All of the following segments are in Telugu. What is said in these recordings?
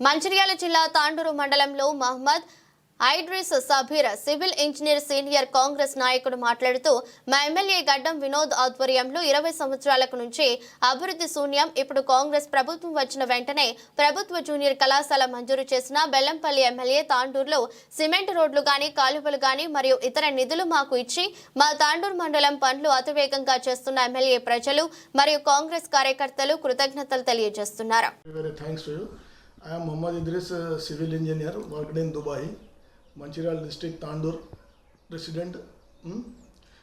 మంచిర్యాల జిల్లా తాండూరు మండలంలో Mohammed Idris Sabir civil engineer senior Congress నాయకుడు మాట్లాడుతూ మా ఎమ్మెల్యే గడ్డం వినోద్ ఆధ్వర్యంలో ఇరవై సంవత్సరాలకు నుంచి అభివృద్ధి శూన్యం. ఇప్పుడు కాంగ్రెస్ ప్రభుత్వం వచ్చిన వెంటనే ప్రభుత్వ జూనియర్ కళాశాల మంజూరు చేసిన బెల్లంపల్లి ఎమ్మెల్యే తాండూరులో సిమెంట్ రోడ్లు గాని కాలువలు గాని మరియు ఇతర నిధులు మాకు ఇచ్చి మా తాండూరు మండలం పనులు అతివేగంగా చేస్తున్న ఎమ్మెల్యే ప్రజలు మరియు కాంగ్రెస్ కార్యకర్తలు కృతజ్ఞతలు తెలియజేస్తున్నారు. I'm Mohammed to civil engineer worked in Dubai Mancherial district Tandur resident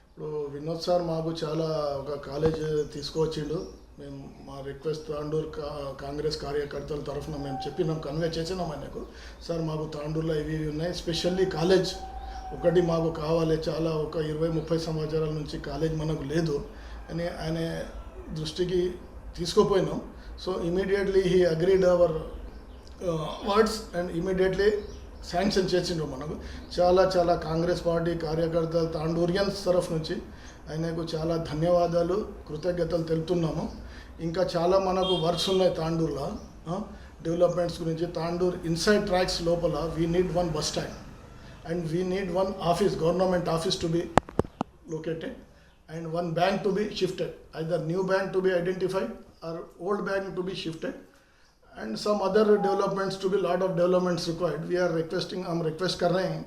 ఇప్పుడు వినోద్ సార్ మాకు చాలా ఒక కాలేజ్ తీసుకువచ్చిండు మేము మా రిక్వెస్ట్ తాండూర్ కా- కాంగ్రెస్ కార్యకర్తల తరఫున మేము చెప్పినాం కన్వే చేసినాం ఆయనకు. సార్ మాకు తాండూర్లో ఇవి ఇవి ఉన్నాయి స్పెషల్లీ కాలేజ్ ఒకటి మాకు కావాలి చాలా ఒక ఇరవై ముప్పై సంవత్సరాల నుంచి కాలేజ్ మనకు లేదు అని ఆయన దృష్టికి తీసుకుపోయినాం. So immediately he agreed our words and immediately sanction చేసిండ్రు మనకు. చాలా చాలా కాంగ్రెస్ పార్టీ కార్యకర్తలు తాండూరియన్స్ తరఫు నుంచి ఆయనకు చాలా ధన్యవాదాలు కృతజ్ఞతలు తెలుపుతున్నాము. ఇంకా చాలా మనకు వర్క్స్ ఉన్నాయి తాండూర్లో. డెవలప్మెంట్స్ గురించి తాండూర్ ఇన్సైడ్ ట్రాక్స్ లోపల we need one bus stand and we need one office government office to be located and one bank to be shifted either new bank to be identified or old bank to be shifted and some other developments to be lot of developments required. We are requesting i'm request kar rahe hain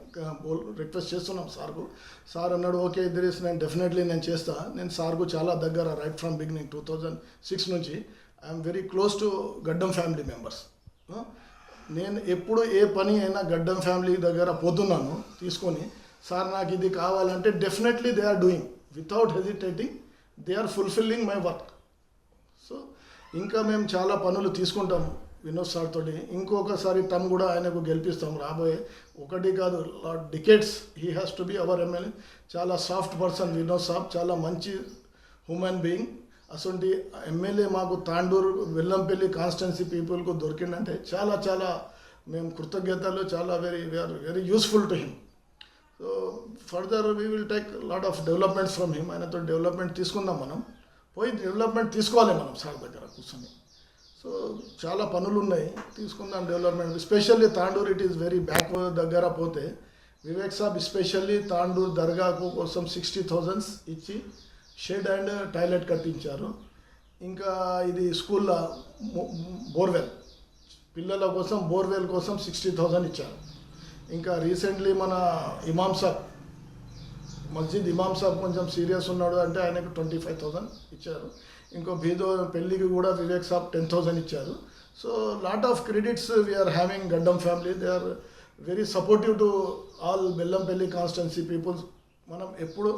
చేస్తున్నాం సార్కు సార్ అన్నాడు ఓకే ఇదర్ ఇస్ నేను డెఫినెట్లీ నేను చేస్తాను నేను సార్కు చాలా దగ్గర right from beginning two thousand six నుంచి I'm very close to Gaddam family members నేను ఎప్పుడు ఏ పని అయినా గడ్డం ఫ్యామిలీ దగ్గర పోతున్నాను తీసుకొని సార్ నాకు ఇది కావాలంటే definitely they are doing without hesitating they are fulfilling my work so ఇంకా మేము చాలా పనులు తీసుకుంటాం వినోద్ సార్ తోటి. ఇంకొకసారి టమ్ కూడా ఆయనకు గెలిపిస్తాం రాబోయే. ఒకటి కాదు decades he has to be our MLA చాలా సాఫ్ట్ పర్సన్ వినోద్ సాబ్ చాలా మంచి హ్యూమన్ బీయింగ్ అసలు ఎమ్మెల్యే మాకు తాండూరు వెల్లంపల్లి కాన్స్టిట్యున్సీ పీపుల్కు దొరికిందంటే చాలా చాలా మేము కృతజ్ఞతలు చాలా very we are very useful to him so further we will take lot of developments from him ఆయనతో డెవలప్మెంట్ తీసుకుందాం మనం. పోయి డెవలప్మెంట్ తీసుకోవాలి మనం సార్ దగ్గర కూర్చొని. సో చాలా పనులు ఉన్నాయి తీసుకుందాం development. Specially Tandur it is very back దగ్గర పోతే వివేక్ సాబ్ స్పెషల్లీ తాండూర్ దర్గాకు కోసం సిక్స్టీ థౌజండ్స్ ఇచ్చి షెడ్ అండ్ టాయిలెట్ కట్టించారు. ఇంకా ఇది స్కూల్లో బోర్వెల్. పిల్లల కోసం బోర్వెల్ కోసం సిక్స్టీ థౌజండ్ ఇచ్చారు. ఇంకా రీసెంట్లీ మన ఇమామ్ సాబ్ మస్జిద్ ఇమాం సాబ్ కొంచెం సీరియస్ ఉన్నాడు అంటే ఆయనకు ట్వంటీ ఫైవ్ థౌసండ్ ఇచ్చారు. ఇంకో బీదో పెళ్ళికి కూడా వివేక్ సాబ్ టెన్ థౌసండ్ ఇచ్చారు. So lot of credits we are having Gaddam family they are very supportive to all Bellampalli constituency peoples మనం ఎప్పుడు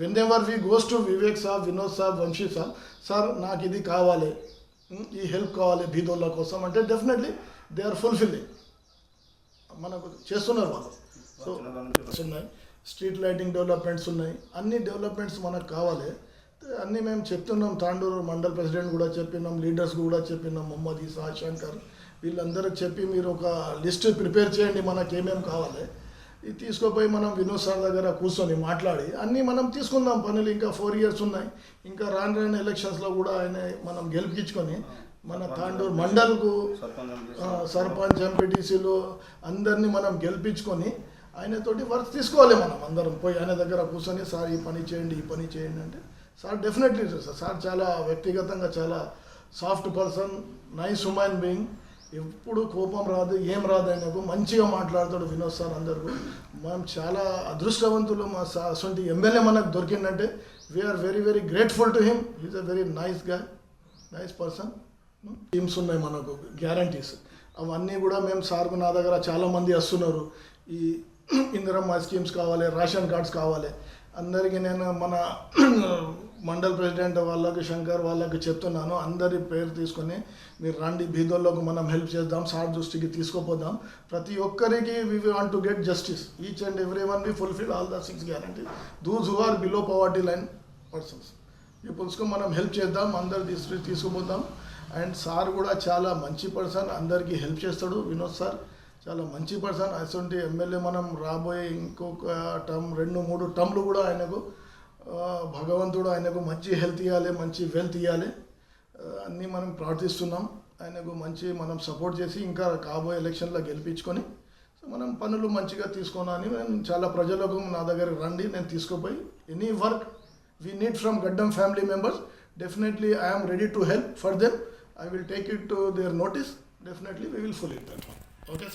whenever we goes to Vivek saab Vinod saab Vamshi saab sir నాకు ఇది కావాలి ఈ హెల్ప్ కావాలి బీదోళ్ళ కోసం అంటే డెఫినెట్లీ దే ఆర్ ఫుల్ఫిల్లింగ్ మనకు చేస్తున్నారు వాళ్ళు. సో ఉన్నాయి స్ట్రీట్ లైటింగ్ డెవలప్మెంట్స్ ఉన్నాయి. అన్ని డెవలప్మెంట్స్ మనకు కావాలి. అన్నీ మేము చెప్తున్నాం తాండూరు మండల్ ప్రెసిడెంట్ కూడా చెప్పినాం లీడర్స్ కూడా చెప్పినాం మొహమ్మద్ ఈసా శంకర్ వీళ్ళందరికి చెప్పి మీరు ఒక లిస్ట్ ప్రిపేర్ చేయండి మనకి ఏమేమి కావాలి. ఇది తీసుకుపోయి మనం వినోద్ సార్ దగ్గర కూర్చొని మాట్లాడి అన్నీ మనం తీసుకుందాం పనులు. ఇంకా ఫోర్ ఇయర్స్ ఉన్నాయి. ఇంకా రాను రాను ఎలక్షన్స్లో కూడా ఆయన మనం గెలిపించుకొని మన తాండూరు మండల్కు సర్పంచ్ ఎంపీటీసీలు అందరినీ మనం గెలిపించుకొని ఆయనతోటి వర్క్ తీసుకోవాలి మనం అందరం. పోయి ఆయన దగ్గర కూర్చొని సార్ ఈ పని చేయండి ఈ పని చేయండి అంటే సార్ డెఫినెట్లీ సార్ సార్ చాలా వ్యక్తిగతంగా చాలా soft person nice human being ఎప్పుడు కోపం రాదు ఏం రాదు ఆయనకు. మంచిగా మాట్లాడతాడు వినోద్ సార్ అందరికీ మనం చాలా అదృష్టవంతులు. మా సార్ అటువంటి ఎమ్మెల్యే మనకు దొరికిందంటే we are very very grateful to him is a very నైస్గా నైస్ పర్సన్ టీమ్స్ ఉన్నాయి మనకు గ్యారంటీస్ అవన్నీ కూడా మేము సార్కు నా దగ్గర చాలామంది వస్తున్నారు. ఈ ఇందిరమ్మ స్కీమ్స్ కావాలి రేషన్ కార్డ్స్ కావాలి. అందరికీ నేను మన మండల్ ప్రెసిడెంట్ వాళ్ళకి శంకర్ వాళ్ళకి చెప్తున్నాను. అందరి పేరు తీసుకొని మీరు రండి బీదోళ్ళకు మనం హెల్ప్ చేద్దాం సార్ దృష్టికి తీసుకుపోదాం. ప్రతి ఒక్కరికి we want to get justice each and every one we fulfil all the six guarantee those who are below poverty line persons పీపుల్స్కు మనం హెల్ప్ చేద్దాం అందరు తీసు తీసుకుపోతాం అండ్ సార్ కూడా చాలా మంచి పర్సన్ అందరికీ హెల్ప్ చేస్తాడు. వినోద్ సార్ చాలా మంచి పర్సన్. అటువంటి ఎమ్మెల్యే మనం రాబోయే ఇంకొక టర్మ్ రెండు మూడు టర్మ్లు కూడా ఆయనకు భగవంతుడు ఆయనకు మంచి హెల్త్ ఇవ్వాలి మంచి వెల్త్ ఇవ్వాలి అన్నీ మనం ప్రార్థిస్తున్నాం. ఆయనకు మంచి మనం సపోర్ట్ చేసి ఇంకా కాబోయే ఎలక్షన్లో గెలిపించుకొని సో మనం పనులు మంచిగా తీసుకోనని నేను చాలా ప్రజలకు నా దగ్గర రండి నేను తీసుకుపోయి any work we need from Gaddam family members definitely I'm ready to help for them I will take it to their notice definitely we will full it okay